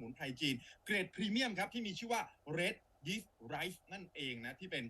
มุนไพรจีน เกรดพรีเมียมครับ ที่มีชื่อว่า Red Yeast Rice นั่นเองนะ ที่เป็น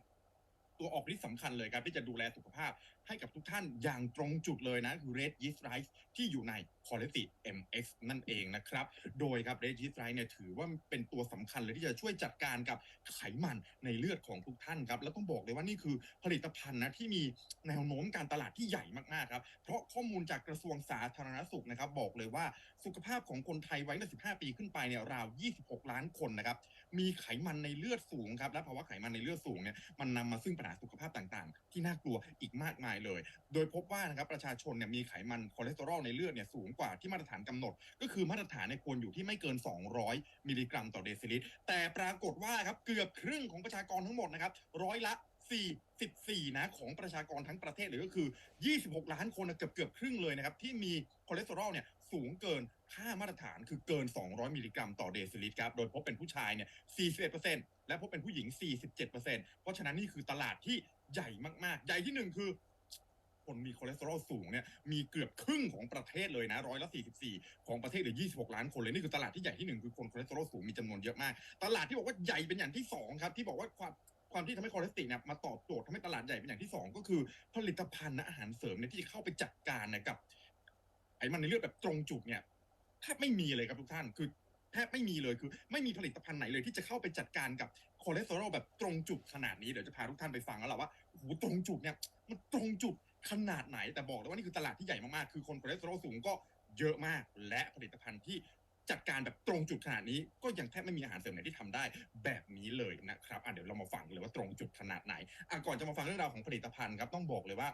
ตัวออกฤทธิ์สำคัญเลยครับ ที่จะดูแลสุขภาพ ให้กับทุกท่านอย่างตรงจุดเลยนะคือ Red Yeast Rice ที่อยู่ใน c o l e s t i MX นั่นเองนะครับ โดยครับ Red Yeast Rice เนี่ยถือว่าเป็นตัวสำคัญเลยที่จะช่วยจัดการกับไขมันในเลือดของทุกท่านครับ แล้วต้องบอกเลยว่านี่คือผลิตภัณฑ์นะที่มีแนวโน้มการตลาดที่ใหญ่มากๆครับ เพราะข้อมูลจากกระทรวงสาธารณสุขนะครับบอกเลยว่าสุขภาพของคนไทยวัยตั้งแต่15 ปีขึ้นไปเนี่ยราว 26 ล้านคนนะครับ มีไขมันในเลือดสูงครับ และภาวะไขมันในเลือดสูงเนี่ยมันนำมาซึ่งปัญหาสุขภาพต่างๆ ที่น่ากลัวอีกมากมายเลย โดยพบว่านะครับประชาชนเนี่ยมีไขมันคอเลสเตอรอลในเลือดเนี่ยสูงกว่าที่มาตรฐานกำหนด ก็คือมาตรฐานเนี่ยควรอยู่ที่ไม่เกิน 200 มิลลิกรัมต่อเดซิลิตร แต่ปรากฏว่าครับเกือบครึ่งของประชากรทั้งหมดนะครับร้อยละ44 นะของประชากรทั้งประเทศเลยก็คือ 26 ล้านคนเกือบเกือบครึ่งเลยนะครับ ที่มีคอเลสเตอรอลเนี่ยสูงเกินค่ามาตรฐานคือเกิน 200 มิลลิกรัมต่อเดซิลิตรครับ โดยพบเป็นผู้ชายเนี่ย 41%และพบเป็นผู้หญิง 47%เพราะฉะนั้นนี่คือตลาดที่ใหญ่มาก ๆ ใหญ่ที่หนึ่งคือ คนมีคอเลสเตอรอลสูงเนี่ยมีเกือบครึ่งของประเทศเลยนะร้อยละ44 ของประเทศหรือ 26 ล้านคนเลยนี่คือตลาดที่ใหญ่ที่หนึ่งคือคนคอเลสเตอรอลสูงมีจำนวนเยอะมาก ตลาดที่บอกว่าใหญ่เป็นอย่างที่สองครับที่บอกว่าความความที่ทำให้คอเลสเตอรอลเนี่ยมาตอบโจทย์ทำให้ตลาดใหญ่เป็นอย่างที่สองก็คือ ผลิตภัณฑ์นะอาหารเสริมเนี่ยที่จะเข้าไปจัดการนะกับไอ้มันในเลือดแบบตรงจุดเนี่ยแทบไม่มีเลยครับทุกท่านคือแทบไม่มีเลยคือ ไม่มีผลิตภัณฑ์ไหนเลยที่จะเข้าไปจัดการกับคอเลสเตอรอลแบบตรงจุดขนาดนี้เดี๋ยวจะพาทุกท่านไปฟังแล้วล่ะว่าโอ้โหตรงจุดเนี่ยมันตรงจุด ขนาดไหนแต่บอกเลยว่านี่คือตลาดที่ใหญ่มากๆ คือคนคอเลสเตอรอลสูงก็เยอะมาก และผลิตภัณฑ์ที่จัดการแบบตรงจุดขนาดนี้ก็ยังแทบไม่มีอาหารเสริมไหนที่ทำได้แบบนี้เลยนะครับอะเดี๋ยวเรามาฟังเลยว่าตรงจุดขนาดไหนอะก่อนจะมาฟังเรื่องราวของผลิตภัณฑ์ครับต้องบอกเลยว่า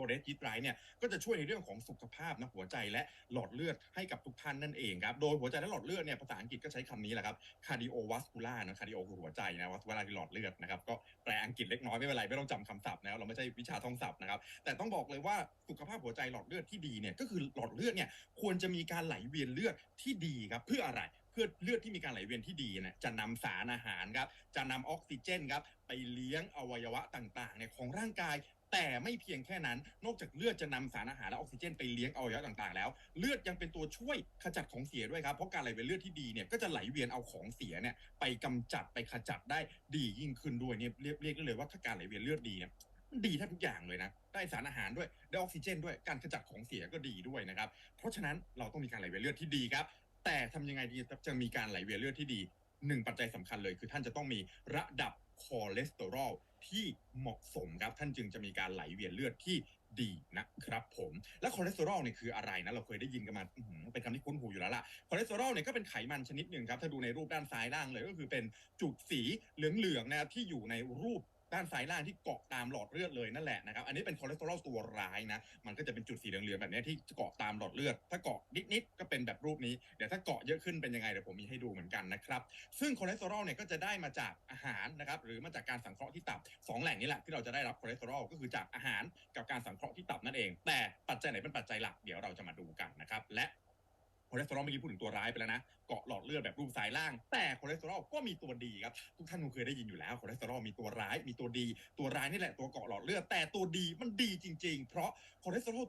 ตัวเรดจิตไรเนี่ยก็จะช่วยในเรื่องของสุขภาพนะหัวใจและหลอดเลือดให้กับทุกท่านนั่นเองครับโดยหัวใจและหลอดเลือดเนี่ยภาษาอังกฤษก็ใช้คำนี้แหละครับ cardiovascular นะ cardio คือหัวใจนะ vascular คือหลอดเลือดนะครับก็แปลอังกฤษเล็กน้อยไม่เป็นไรไม่ต้องจำคำศัพท์นะเราไม่ใช่วิชาท่องศัพท์นะครับแต่ต้องบอกเลยว่าสุขภาพหัวใจหลอดเลือดที่ดีเนี่ยก็คือหลอดเลือดเนี่ยควรจะมีการไหลเวียนเลือดที่ดีครับเพื่ออะไรเพื่อเลือดที่มีการไหลเวียนที่ดีนะจะนำสารอาหารครับจะนำออกซิเจนครับไปเลี้ยงอวัยวะต่างๆเนี่ยของร่างกาย แต่ไม่เพียงแค่นั้น นอกจากเลือดจะนำสารอาหารและออกซิเจนไปเลี้ยงอวัยวะต่างๆ แล้ว เลือดยังเป็นตัวช่วยขจัดของเสียด้วยครับ เพราะการไหลเวียนเลือดที่ดีเนี่ยก็จะไหลเวียนเอาของเสียเนี่ยไปกำจัดไปขจัดได้ดียิ่งขึ้นด้วยเนี่ยเรียกเรียกได้เลยว่าถ้าการไหลเวียนเลือดดีเนี่ยมันดีแทบทุกอย่างเลยนะ ได้สารอาหารด้วย ได้ออกซิเจนด้วย การขจัดของเสียก็ดีด้วยนะครับ เพราะฉะนั้นเราต้องมีการไหลเวียนเลือดที่ดีครับ แต่ทำยังไงดีจะมีการไหลเวียนเลือดที่ดีหนึ่งปัจจัยสำคัญเลยคือท่านจะต้องมีระดับ คอเลสเตอรอลที่เหมาะสมครับท่านจึงจะมีการไหลเวียนเลือดที่ดีนะครับผมและคอเลสเตอรอลเนี่ยคืออะไรนะเราเคยได้ยินกันมาเป็นคำที่คุ้นหูอยู่แล้วล่ะคอเลสเตอรอลเนี่ยก็เป็นไขมันชนิดหนึ่งครับถ้าดูในรูปด้านซ้ายล่างเลยก็คือเป็นจุดสีเหลืองๆนะครับที่อยู่ในรูป ด้านซ้ายล่างที่เกาะตามหลอดเลือดเลยนั่นแหละนะครับ อันนี้เป็นคอเลสเตอรอลตัวร้ายนะ มันก็จะเป็นจุดสีเหลืองๆแบบนี้ที่เกาะตามหลอดเลือด ถ้าเกาะนิดๆก็เป็นแบบรูปนี้ เดี๋ยวถ้าเกาะเยอะขึ้นเป็นยังไงเดี๋ยวผมมีให้ดูเหมือนกันนะครับ ซึ่งคอเลสเตอรอลเนี่ยก็จะได้มาจากอาหารนะครับ หรือมาจากการสังเคราะห์ที่ตับสองแหล่งนี้แหละที่เราจะได้รับคอเลสเตอรอลก็คือจากอาหารกับการสังเคราะห์ที่ตับนั่นเอง แต่ปัจจัยไหนเป็นปัจจัยหลักเดี๋ยวเราจะมาดูกันนะครับและ คอเลสเตอรอลเมื่อกี้พูดถึงตัวร้ายไปแล้วนะเกาะหลอดเลือดแบบรูปสายล่าง แต่คอเลสเตอรอลก็มีตัวดีครับทุกท่านคงเคยได้ยินอยู่แล้วคอเลสเตอรอลมีตัวร้ายมีตัวดี ตัวร้ายนี่แหละตัวเกาะหลอดเลือดแต่ตัวดีมันดีจริง ๆ เพราะคอเลสเตอรอล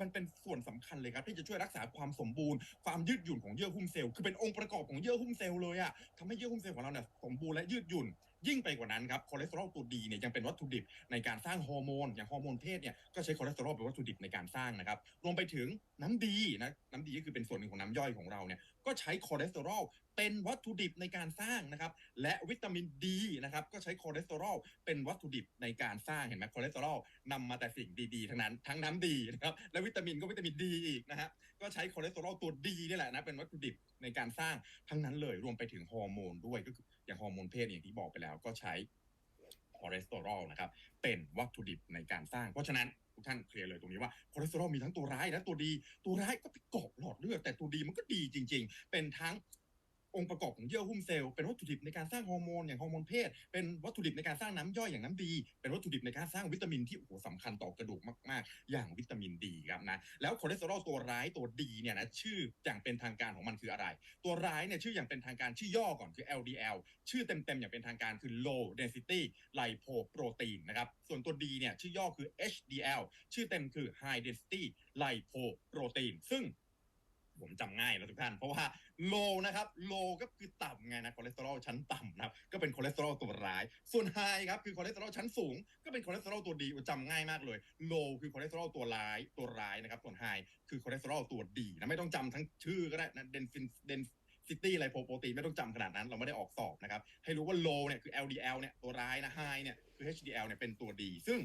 มันเป็นส่วนสำคัญเลยครับที่จะช่วยรักษาความสมบูรณ์ความยืดหยุ่นของเยื่อหุ้มเซลล์คือเป็นองค์ประกอบของเยื่อหุ้มเซลล์เลยอะทำให้เยื่อหุ้มเซลล์ของเราเนี่ยสมบูรณ์และยืดหยุ่น ยิ่งไปกว่านั้นครับคอเลสเตอรอลตัวดีเนี่ยยังเป็นวัตถุดิบในการสร้างฮอร์โมนอย่างฮอร์โมนเพศเนี่ยก็ใช้คอเลสเตอรอลเป็นวัตถุดิบในการสร้างนะครับรวมไปถึงน้ำดีนะน้ำดีก็คือเป็นส่วนหนึ่งของน้ำย่อยของเราเนี่ยก็ใช้คอเลสเตอรอลเป็นวัตถุดิบในการสร้างนะครับและวิตามินดีนะครับก็ใช้คอเลสเตอรอลเป็นวัตถุดิบในการสร้างเห็นไหมคอเลสเตอรอลนำมาแต่สิ่งดีๆทั้งนั้นทั้งน้ำดีนะครับและวิตามินก็วิตามินดีอีกนะฮะก็ใช้คอเลสเตอรอลตัวดีนี่แหละนะเป็นวัตถุดิบในการสร้างทั้งนั้นเลยรวมไปถึงฮอร์โมนด้วยก็คือ อย่างฮอร์โมนเพศอย่างที่บอกไปแล้วก็ใช้คอเลสเตอรอลนะครับเป็นวัตถุดิบในการสร้าง เพราะฉะนั้นทุกท่านเคลียร์เลยตรงนี้ว่าคอเลสเตอรอลมีทั้งตัวร้ายและตัวดี ตัวร้ายก็ไปเกาะหลอดเลือดแต่ตัวดีมันก็ดีจริง ๆ เป็นทั้ง องค์ประกอบของเยื่อหุ้มเซลล์เป็นวัตถุดิบในการสร้างฮอร์โมนอย่างฮอร์โมนเพศ เป็นวัตถุดิบในการสร้างน้ำย่อยอย่างน้ำดี เป็นวัตถุดิบในการสร้างวิตามินที่โอ้โหสำคัญต่อกระดูกมากๆ อย่างวิตามินดีครับนะแล้วคอเลสเตอรอลตัวร้ายตัวดีเนี่ยนะชื่ออย่างเป็นทางการของมันคืออะไร ตัวร้ายเนี่ยชื่ออย่างเป็นทางการชื่อย่อก่อนคือ LDL ชื่อเต็มๆอย่างเป็นทางการคือ low density lipoprotein นะครับส่วนตัวดีเนี่ยชื่อย่อคือ HDL ชื่อเต็มคือ high density lipoprotein ซึ่ง ผมจำง่ายนะทุกท่าน เพราะว่า low นะครับ low ก็คือต่ำไงนะคอเลสเตอรอลชั้นต่ำนะครับก็เป็นคอเลสเตอรอลตัวร้าย ส่วน high ครับคือคอเลสเตอรอลชั้นสูง ก็เป็นคอเลสเตอรอลตัวดีจำง่ายมากเลย low คือคอเลสเตอรอลตัวร้ายตัวร้ายนะครับส่วน high คือคอเลสเตอรอลตัวดีนะไม่ต้องจำทั้งชื่อก็ได้นะ density density อะไรโปรตีนไม่ต้องจำขนาดนั้นเราไม่ได้ออกสอบนะครับให้รู้ว่า low เนี่ยคือ LDL เนี่ยตัวร้ายนะ high เนี่ยคือ HDL เนี่ยเป็นตัวดี ซึ่ง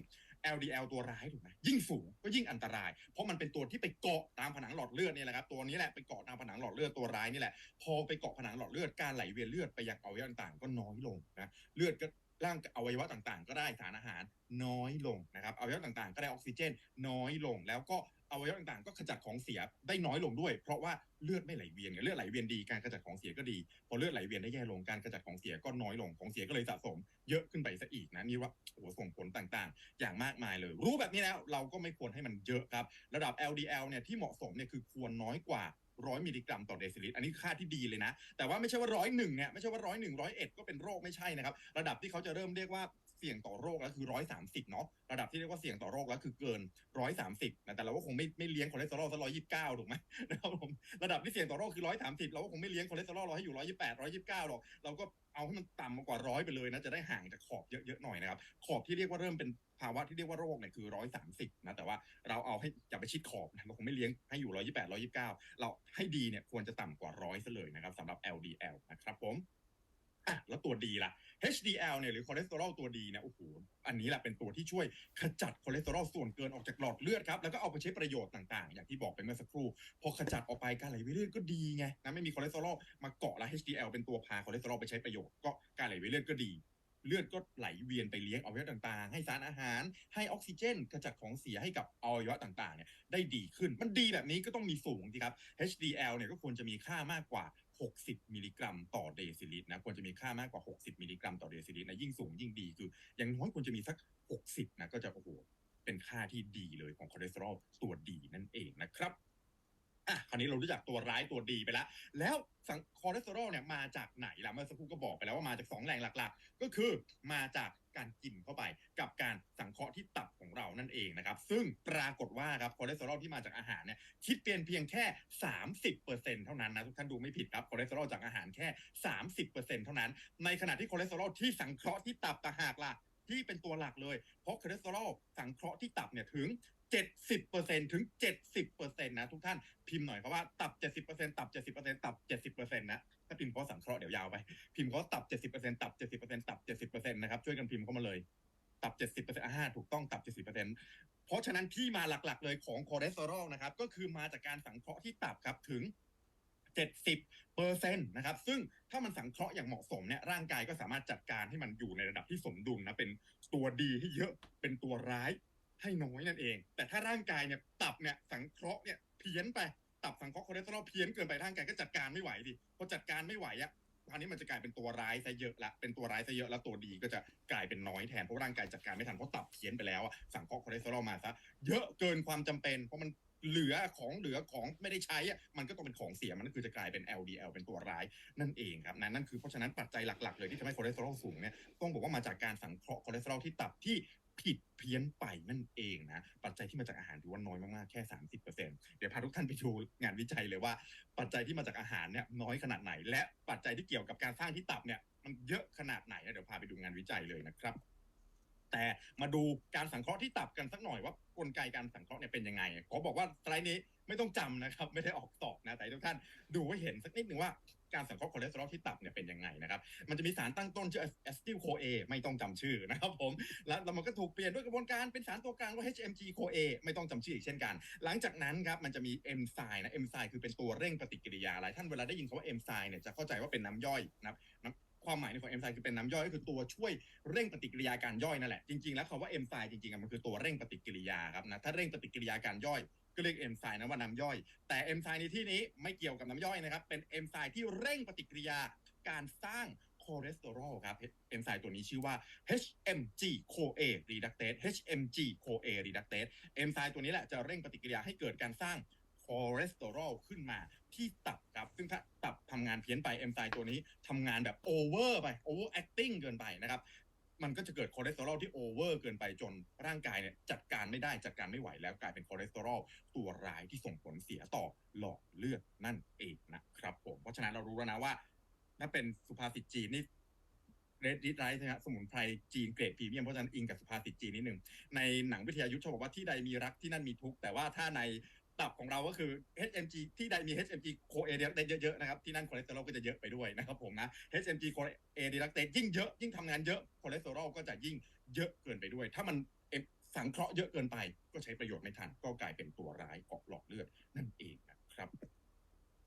LDL ตัวร้ายถูกไหมยิ่งสูงก็ยิ่งอันตราย เพราะมันเป็นตัวที่ไปเกาะตามผนังหลอดเลือดนี่แหละครับตัวนี้แหละไปเกาะตามผนังหลอดเลือดตัวร้ายนี่แหละพอไปเกาะผนังหลอดเลือดการไหลเวียนเลือดไปยังอวัยวะต่างๆ ก็น้อยลงนะเลือดก็ร่างอวัยวะต่างๆ ก็ได้สารอาหารน้อยลงนะครับอวัยวะต่างๆ ก็ได้ออกซิเจน น้อยลงแล้วก็ อวัยวะต่างๆ ก็ขจัดของเสียได้น้อยลงด้วย เพราะว่าเลือดไม่ไหลเวียนเลือดไหลเวียนดีการขจัดของเสียก็ดี พอเลือดไหลเวียนได้แย่ลงการขจัดของเสียก็น้อยลงของเสียก็เลยสะสม เยอะขึ้นไปซะอีกนะนี่ว่าโอ้โหส่งผลต่างๆ อย่างมากมายเลย รู้แบบนี้แล้วเราก็ไม่ควรให้มันเยอะครับ ระดับ LDL เนี่ยที่เหมาะสมเนี่ยคือควรน้อยกว่า100มิลลิกรัมต่อเดซิลิตรอันนี้ค่าที่ดีเลยนะ แต่ว่าไม่ใช่ว่าร้อยหนึ่งเนี่ยไม่ใช่ว่าร้อยหนึ่งร้อยเอ็ดก็เป็นโรคไม่ใช่นะครับ ระดับที่เขาจะเริ่มเรียกว่า เสี่ยงต่อโรคแล้วคือร้อยสามสิบเนาะระดับที่เรียกว่าเสี่ยงต่อโรคแล้วคือเกินร้อยสามสิบนะแต่เราก็คงไม่ไม่เลี้ยงคอเลสเตอรอลสักร้อยยี่สิบเก้าถูกไหมนะครับผมระดับที่เสี่ยงต่อโรคคือร้อยสามสิบเราก็คงไม่เลี้ยงคอเลสเตอรอลเราให้อยู่ร้อยยี่แปดร้อยยี่สิบเก้าหรอกเราก็เอาให้มันต่ำกว่าร้อยไปเลยนะจะได้ห่างจากขอบเยอะๆหน่อยนะครับขอบที่เรียกว่าเริ่มเป็นภาวะที่เรียกว่าโรคเนี่ยคือร้อยสามสิบนะแต่ว่าเราเอาให้อย่าไปชิดขอบนะเราคงไม่เลี้ยงให้อยู่ร้อยยี่แปดร้อยยี่สิบเก้าเราให้ดีเนี่ยควรจะต่ำกว่าร้อยซะเลยนะครับสำหรับ LDL นะครับผม อะแล้วตัวดีล่ะ HDL เนี่ยหรือคอเลสเตอรอลตัวดีเนี่ยโอ้โหอันนี้แหละเป็นตัวที่ช่วยขจัดคอเลสเตอรอลส่วนเกินออกจากหลอดเลือดครับแล้วก็เอาไปใช้ประโยชน์ต่างๆ อย่างที่บอกไปเมื่อสักครู่พอขจัดออกไปการไหลเวียนเลือดก็ดีไงนะไม่มีคอเลสเตอรอลมาเกาะแล้ว HDL เป็นตัวพาคอเลสเตอรอลไปใช้ประโยชน์ก็การไหลเวียนเลือดก็ดี เลือดก็ไหลเวียนไปเลี้ยงอวัยวะต่างๆ ให้สารอาหาร ให้ออกซิเจนขจัดของเสียให้กับอวัยวะต่างๆเนี่ยได้ดีขึ้นมันดีแบบนี้ก็ต้องมีสูงสิครับ HDL เนี่ยก็ควรจะมีค่ามากกว่า 60 มิลลิกรัมต่อเดซิลิตรนะควรจะมีค่ามากกว่า 60 มิลลิกรัมต่อเดซิลิตรนะยิ่งสูงยิ่งดีคือ อย่างน้อยควรจะมีสัก 60 นะก็จะโอ้โหเป็นค่าที่ดีเลยของคอเลสเตอรอลตัวดีนั่นเองนะครับ อะคราวนี้เรารู้จักตัวร้ายตัวดีไปแล้ว แล้วสังคอเลสเตอรอลเนี่ยมาจากไหนล่ะเมื่อสักครู่ก็บอกไปแล้วว่ามาจากสองแหล่งหลักๆ ก็คือมาจากการกินเข้าไปกับการสังเคราะห์ที่ตับของเรานั่นเองนะครับ ซึ่งปรากฏว่าครับคอเลสเตอรอลที่มาจากอาหารเนี่ยคิดเป็นเพียงแค่ 30%เท่านั้นนะทุกท่านดูไม่ผิดครับคอเลสเตอรอลจากอาหารแค่ 30%เท่านั้น ในขณะที่คอเลสเตอรอลที่สังเคราะห์ที่ตับต่างหากล่ะ ที่เป็นตัวหลักเลย เพราะคอเลสเตอรอลสังเคราะห์ที่ตับเนี่ยถึง 70%ถึง 70%นะทุกท่านพิมพ์หน่อยครับว่าตับ 70%ตับ 70%ตับ 70%นะถ้าพิมพ์เพราะสังเคราะห์เดี๋ยวยาวไปพิมพ์เขาตับ 70%ตับ 70%ตับ 70%นะครับช่วยกันพิมพ์เข้ามาเลย ตับ 70%อ่าถูกต้องตับ 70%เพราะฉะนั้นที่มาหลักๆเลยของคอเลสเตอรอลนะครับก็คือมาจากการสังเคราะห์ที่ตับครับถึง 70เปอร์เซ็นต์นะครับซึ่งถ้ามันสังเคราะห์อย่างเหมาะสมเนี่ยร่างกายก็สามารถจัดการให้มันอยู่ในระดับที่สมดุลนะเป็นตัวดีให้เยอะเป็นตัวร้ายให้น้อยนั่นเอง แต่ถ้าร่างกายเนี่ยตับเนี่ยสังเคราะห์เนี่ยเพี้ยนไปตับสังเคราะห์คอเลสเตอรอลเพี้ยนเกินไปร่างกายก็จัดการไม่ไหวดิพอจัดการไม่ไหวอะคราวนี้มันจะกลายเป็นตัวร้ายซะเยอะละเป็นตัวร้ายซะเยอะแล้วตัวดีก็จะกลายเป็นน้อยแทนเพราะว่าร่างกายจัดการไม่ทันเพราะตับเพี้ยนไปแล้วอะสังเคราะห์คอเลสเตอรอลมาซะเยอะเกินความจำเป็นเพราะมัน เหลือของเหลือของไม่ได้ใช้อะมันก็ต้องเป็นของเสียมันก็คือจะกลายเป็น LDL เป็นตัวร้ายนั่นเองครับนั่นนั่นคือเพราะฉะนั้นปัจจัยหลักๆ เลยที่ทำให้คอเลสเตอรอลสูงเนี่ยต้องบอกว่ามาจากการสังเคราะห์คอเลสเตอรอลที่ตับที่ผิดเพี้ยนไปนั่นเองนะ ปัจจัยที่มาจากอาหารถือว่าน้อยมาก ๆ แค่ 30%เดี๋ยวพาทุกท่านไปดูงานวิจัยเลยว่า ปัจจัยที่มาจากอาหารเนี่ยน้อยขนาดไหน และปัจจัยที่เกี่ยวกับการสร้างที่ตับเนี่ยมันเยอะขนาดไหนนะเดี๋ยวพาไปดูงานวิจัยเลยนะครับ แต่มาดูการสังเคราะห์ที่ตับกันสักหน่อยว่ากลไกการสังเคราะห์เนี่ยเป็นยังไงขอบอกว่าสไลด์นี้ไม่ต้องจำนะครับไม่ได้ออกสอบนะแต่ทุกท่านดูไว้เห็นสักนิดหนึ่งว่าการสังเคราะห์คอเลสเตอรอลที่ตับเนี่ยเป็นยังไงนะครับ มันจะมีสารตั้งต้นชื่อแอสติลโคเอไม่ต้องจำชื่อนะครับผมแล้วแล้วมันก็ถูกเปลี่ยนด้วยกระบวนการเป็นสารตัวกลางว่า HMG โคเอไม่ต้องจำชื่ออีกเช่นกัน หลังจากนั้นครับมันจะมีเอนไซม์นะเอนไซม์คือเป็นตัวเร่งปฏิกิริยาหลายท่านเวลาได้ยินคำว่าเอนไซม์เนี่ยจะเข้าใจว่าเป็นน้ำย่อยนะครับ ความหมายในของเอนไซม์คือเป็นน้ำย่อยก็คือตัวช่วยเร่งปฏิกิริยาการย่อยนั่นแหละจริงๆแล้วคำว่าเอนไซม์จริงๆอะมันคือตัวเร่งปฏิกิริยาครับนะถ้าเร่งปฏิกิริยาการย่อยก็เรียกเอนไซม์นะว่าน้ำย่อย แต่เอนไซม์ในที่นี้ไม่เกี่ยวกับน้ำย่อยนะครับ เป็นเอนไซม์ที่เร่งปฏิกิริยาการสร้างคอเลสเตอรอลครับเอนไซม์ตัวนี้ชื่อว่า HMG CoA reductase HMG CoA reductase เอนไซม์ตัวนี้แหละจะเร่งปฏิกิริยาให้เกิดการสร้าง คอเลสเตอรอลขึ้นมาที่ตับครับ ซึ่งถ้าตับทำงานเพี้ยนไปเอนไซม์ตัวนี้ทำงานแบบโอเวอร์ไปโอเวอร์แอคติ้งเกินไปนะครับมันก็จะเกิดคอเลสเตอรอลที่โอเวอร์เกินไปจนร่างกายเนี่ยจัดการไม่ได้จัดการไม่ไหวแล้วกลายเป็นคอเลสเตอรอลตัวร้ายที่ส่งผลเสียต่อหลอดเลือดนั่นเองนะครับผมเพราะฉะนั้นเรารู้แล้วนะว่าถ้าเป็นสุภาษิตจีนนี่เรดดิสไรท์นะฮะสมุนไพรจีนเกรดพรีเมียมเพราะฉะนั้นอิงกับสุภาษิตจีนนิดหนึ่งในหนังวิทยายุทธ์เขาบอกว่าที่ใดมีรักที่นั่นมีทุกข์แต่ว่าถ้าใน ตับของเราก็คือ HMG ที่ใดมี HMG โคเอเดียได้เยอะๆนะครับที่นั่นคอเลสเตอรอลก็จะเยอะไปด้วยนะครับผมนะ HMG โคเอเดียยิ่งเยอะยิ่งทำงานเยอะคอเลสเตอรอลก็จะยิ่งเยอะเกินไปด้วย ถ้ามันสังเคราะห์เยอะเกินไป ก็ใช้ประโยชน์ไม่ทันก็กลายเป็นตัวร้ายเกาะหลอดเลือดนั่นเองนะครับ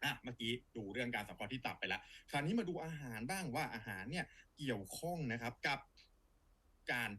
อะเมื่อกี้ดูเรื่องการสังเคราะห์ที่ตับไปแล้วคราวนี้มาดูอาหารบ้างว่าอาหารเนี่ยเกี่ยวข้องนะครับกับการ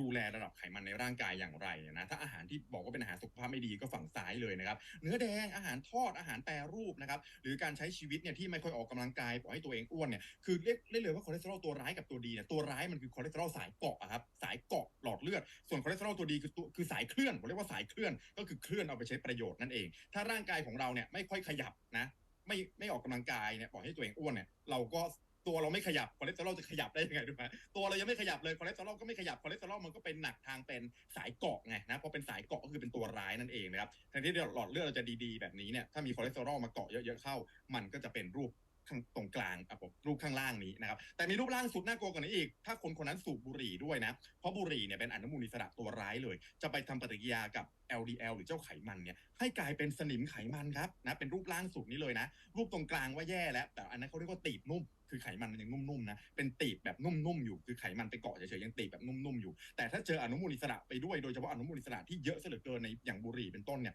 ดูแลระดับไขมันในร่างกายอย่างไรนะถ้าอาหารที่บอกว่าเป็นอาหารสุขภาพไม่ดีก็ฝั่งซ้ายเลยนะครับ เนื้อแดงอาหารทอดอาหารแปรรูปนะครับหรือการใช้ชีวิตเนี่ยที่ไม่ค่อยออกกำลังกายปล่อยให้ตัวเองอ้วนเนี่ยคือเรียกเรียกเลยว่าคอเลสเตอรอลตัวร้ายกับตัวดีเนี่ยตัวร้ายมันคือคอเลสเตอรอลสายเกาะอะครับสายเกาะหลอดเลือด ส่วนคอเลสเตอรอลตัวดีคือตัวคือสายเคลื่อนผมเรียกว่าสายเคลื่อนก็คือเคลื่อนเอาไปใช้ประโยชน์นั่นเอง ถ้าร่างกายของเราเนี่ยไม่ค่อยขยับนะไม่ไม่ออกกำลังกายเนี่ยปล่อยให้ตัวเองอ้วนเนี่ยเราก็ ตัวเราไม่ขยับคอเลสเตอรอลจะขยับได้ยังไงรู้ไหมตัวเรายังไม่ขยับเลยคอเลสเตอรอลก็ไม่ขยับคอเลสเตอรอลมันก็เป็นหนักทางเป็นสายเกาะไงนะพอเป็นสายเกาะก็คือเป็นตัวร้ายนั่นเองนะครับแทนที่หลอดเลือดเราจะดีๆแบบนี้เนี่ยถ้ามีคอเลสเตอรอลมาเกาะเยอะๆเข้า มันก็จะเป็นรูป ข้างตรงกลางอะผมรูปข้างล่างนี้นะครับ แต่มีรูปร่างสุดน่ากลัวกว่านี้อีก ถ้าคนคนนั้นสูบบุหรี่ด้วยนะ เพราะบุหรี่เนี่ยเป็นอนุมูลอิสระตัวร้ายเลย จะไปทำปฏิกิริยากับ LDL หรือเจ้าไขมันเนี่ยให้กลายเป็นสนิมไขมันครับนะเป็นรูปร่างสุดนี้เลยนะ รูปตรงกลางว่าแย่แล้ว แต่อันนั้นเขาเรียกว่าตีบนุ่มคือไขมันมันยังนุ่มๆนะ เป็นตีบแบบนุ่มๆอยู่ คือไขมันไปเกาะเฉยๆยังตีบแบบนุ่มๆอยู่ แต่ถ้าเจออนุมูลอิสระไปด้วย โดยเฉพาะอนุมูลอิสระที่เยอะเสลือเกินในอย่างบุหรี่เป็นต้นเนี่ย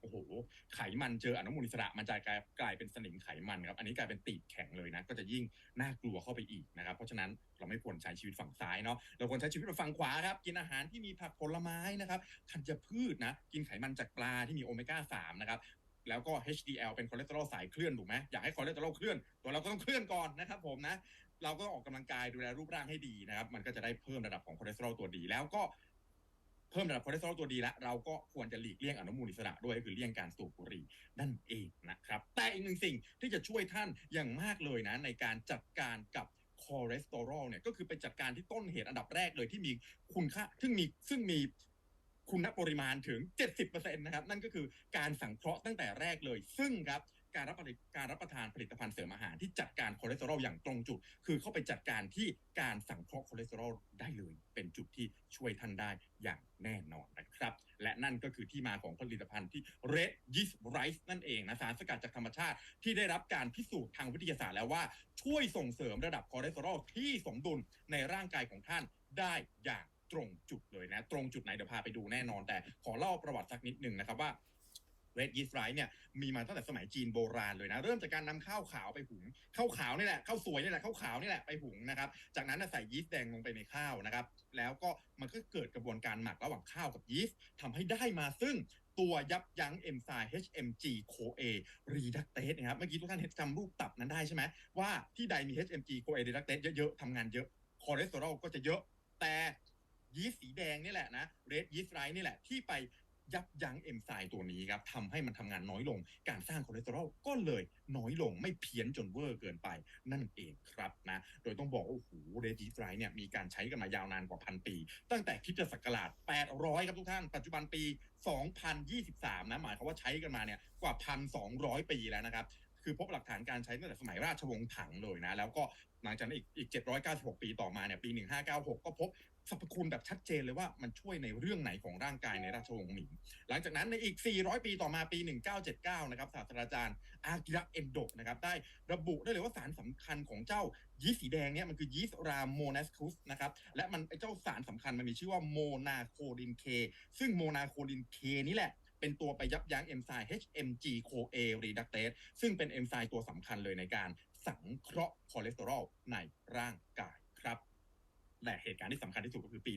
โอ้โหไขมันเจออนุมูลอิสระมันจะกลายกลายเป็นสนิมไขมันครับอันนี้กลายเป็นตีบแข็งเลยนะก็จะยิ่งน่ากลัวเข้าไปอีกนะครับเพราะฉะนั้นเราไม่ควรใช้ชีวิตฝั่งซ้ายเนาะเราควรใช้ชีวิตฝั่งขวาครับกินอาหารที่มีผักผลไม้นะครับธัญพืชนะกินไขมันจากปลาที่มีโอเมก้า3นะครับแล้วก็ HDL เป็นคอเลสเตอรอลสายเคลื่อนถูกไหมอยากให้คอเลสเตอรอลเคลื่อน ตัวเราก็ต้องเคลื่อนก่อนนะครับผมนะ เราก็ออกกำลังกายดูแลรูปร่างให้ดีนะครับ มันก็จะได้เพิ่มระดับของคอเลสเตอรอลตัวดี แล้วก็ เพิ่มระดับคอเลสเตอรอลตัวดีแล้วเราก็ควรจะหลีกเลี่ยงอนุมูลอิสระด้วยก็คือเลี่ยงการสูบบุหรี่นั่นเองนะครับ แต่อีกหนึ่งสิ่งที่จะช่วยท่านอย่างมากเลยนะในการจัดการกับคอเลสเตอรอลเนี่ยก็คือไปจัดการที่ต้นเหตุอันดับแรกเลยที่มีคุณค่าซึ่งมีซึ่งมีคุณปริมาณถึง 70%นะครับนั่นก็คือการสังเคราะห์ตั้งแต่แรกเลย ซึ่งครับ การรับประทานการรับประทานผลิตภัณฑ์เสริมอาหารที่จัดการคอเลสเตอรอลอย่างตรงจุด คือเข้าไปจัดการที่การสังเคราะห์คอเลสเตอรอลได้เลย เป็นจุดที่ช่วยท่านได้อย่างแน่นอนนะครับ และนั่นก็คือที่มาของผลิตภัณฑ์ที่ Red Yeast Rice นั่นเองนะสารสกัดจากธรรมชาติที่ได้รับการพิสูจน์ทางวิทยาศาสตร์แล้วว่า ช่วยส่งเสริมระดับคอเลสเตอรอลที่สมดุลในร่างกายของท่านได้อย่างตรงจุดเลยนะ ตรงจุดไหนเดี๋ยวพาไปดูแน่นอนแต่ขอเล่าประวัติสักนิดหนึ่งนะครับว่า Red Yeast Rice เนี่ยมีมาตั้งแต่สมัยจีนโบราณเลยนะ เริ่มจากการนำข้าวขาวไปหุงข้าวขาวนี่แหละข้าวสวยนี่แหละข้าวขาวนี่แหละไปหุงนะครับ จากนั้นใส่ยีสต์แดงลงไปในข้าวนะครับ แล้วก็มันก็เกิดกระบวนการหมักระหว่างข้าวกับยีสต์ทำให้ได้มาซึ่งตัวยับยั้งเอนไซม์ HMG CoA reductase นะครับ เมื่อกี้ทุกท่านเห็นจำรูปตับนั้นได้ใช่ไหมว่าที่ใดมี HMG CoA reductase เยอะๆทำงานเยอะคอเลสเตอรอลก็จะเยอะแต่ยีสต์สีแดงนี่แหละนะ Red Yeast Rice นี่แหละที่ไป ยับยั้งเอนไซม์ตัวนี้ครับทำให้มันทำงานน้อยลง การสร้างคอเลสเตอรอลก็เลยน้อยลงไม่เพี้ยนจนเวอร์เกินไปนั่นเองครับนะโดยต้องบอกว่าโอ้โหเรจิสไรเนี่ยมีการใช้กันมายาวนานกว่าพันปี ตั้งแต่คริสตศักราช 800 ครับทุกท่าน ปัจจุบันปี 2023 นะหมายความว่าใช้กันมาเนี่ยกว่า 1,200 ปีแล้วนะครับคือพบหลักฐานการใช้ตั้งแต่สมัยราชวงศ์ถังเลยนะ แล้วก็หลังจากนั้นอีกอีก 796 ปีต่อมาเนี่ยปี 1596 ก็พบ สรรพคุณแบบชัดเจนเลยว่ามันช่วยในเรื่องไหนของร่างกายในราชวงศ์หมิง หลังจากนั้นในอีก 400 ปีต่อมาปี 1979 นะครับศาสตราจารย์อากิระเอนโดะนะครับได้ระบุได้เลยว่าสารสำคัญของเจ้ายีสต์สีแดงเนี่ยมันคือยีสต์ราโมนัสคุสนะครับและมันไอเจ้าสารสำคัญมันมีชื่อว่าโมนาโคลินเคซึ่งโมนาโคลินเคนี่แหละเป็นตัวไปยับยั้งเอนไซม์ HMG CoA reductase ซึ่งเป็นเอนไซม์ตัวสำคัญเลยในการสังเคราะห์คอเลสเตอรอลในร่างกายครับ และเหตุการณ์ที่สำคัญที่สุดก็คือปี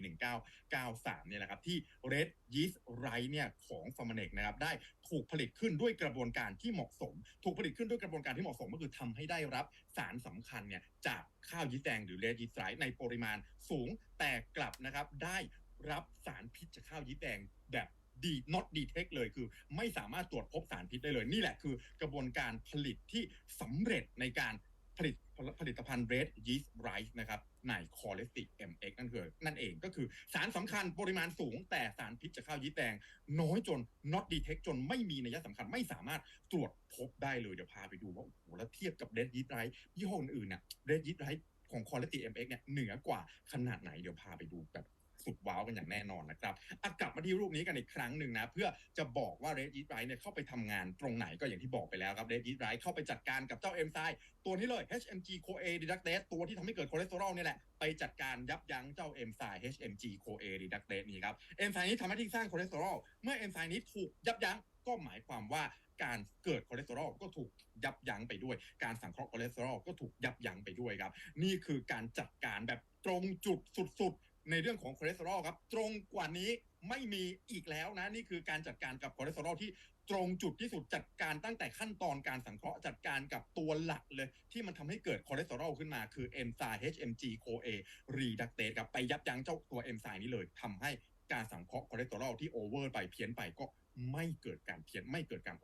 1993 เนี่ยแหละครับ ที่ Red Yeast Rice เนี่ยของ f a r m a n e c นะครับได้ถูกผลิตขึ้นด้วยกระบวนการที่เหมาะสม ถูกผลิตขึ้นด้วยกระบวนการที่เหมาะสมก็คือทำให้ได้รับสารสำคัญเนี่ยจากข้าวยีสต์แดงหรือ Red Yeast Rice ในปริมาณสูงแต่กลับนะครับได้รับสารพิษจากข้าวยีสต์แดงแบบดี not detect เลยคือไม่สามารถตรวจพบสารพิษได้เลย นี่แหละคือกระบวนการผลิตที่สำเร็จในการ ผลิตผลิตภัณฑ์ Red Yeast Rice นะครับในคอเลสติ MX นั่นคือนั่นเองก็คือสารสำคัญปริมาณสูง แต่สารพิษจากข้าวยีสต์แดง น้อยจน not detect จนไม่มีนัยสำคัญไม่สามารถตรวจพบได้เลย เดี๋ยวพาไปดูว่าโอ้โหแล้วเทียบกับ Red Yeast Rice ยี่ห้ออื่นๆน่ะ Red Yeast Rice ของ Quality MX เนี่ยเหนือกว่าขนาดไหนเดี๋ยวพาไปดูแบบ สุดว้าวกันอย่างแน่นอนนะครับอะกลับมาที่รูปนี้กันอีกครั้งหนึ่งนะ เพื่อจะบอกว่า Red Yeast Rice เนี่ยเข้าไปทำงานตรงไหนก็อย่างที่บอกไปแล้วครับ Red Yeast Rice เข้าไปจัดการกับเจ้าเอนไซม์ตัวนี้เลย HMG CoA reductase ตัวที่ทำให้เกิดคอเลสเตอรอลเนี่ยแหละไปจัดการยับยั้งเจ้าเอนไซม์ HMG CoA reductase นี้ครับเอนไซม์นี้ทำหน้าที่สร้างคอเลสเตอรอลเมื่อเอนไซม์นี้ถูกยับยั้งก็หมายความว่าการเกิดคอเลสเตอรอลก็ถูกยับยั้งไปด้วย การสังเคราะห์คอเลสเตอรอลก็ถูกยับยั้งไปด้วยครับ นี่คือการจัดการแบบตรงจุดสุดๆ ในเรื่องของคอเลสเตอรอลครับ ตรงกว่านี้ไม่มีอีกแล้วนะ นี่คือการจัดการกับคอเลสเตอรอลที่ตรงจุดที่สุดจัดการตั้งแต่ขั้นตอนการสังเคราะห์จัดการกับตัวหลักเลย ที่มันทำให้เกิดคอเลสเตอรอลขึ้นมาคือเอนไซม์ HMG CoA reductase ครับไปยับยั้งเจ้าตัวเอนไซม์นี้เลยทำให้การสังเคราะห์คอเลสเตอรอลที่โอเวอร์ไปเพี้ยนไปก็ไม่เกิดการเพี้ยนไม่เกิดการ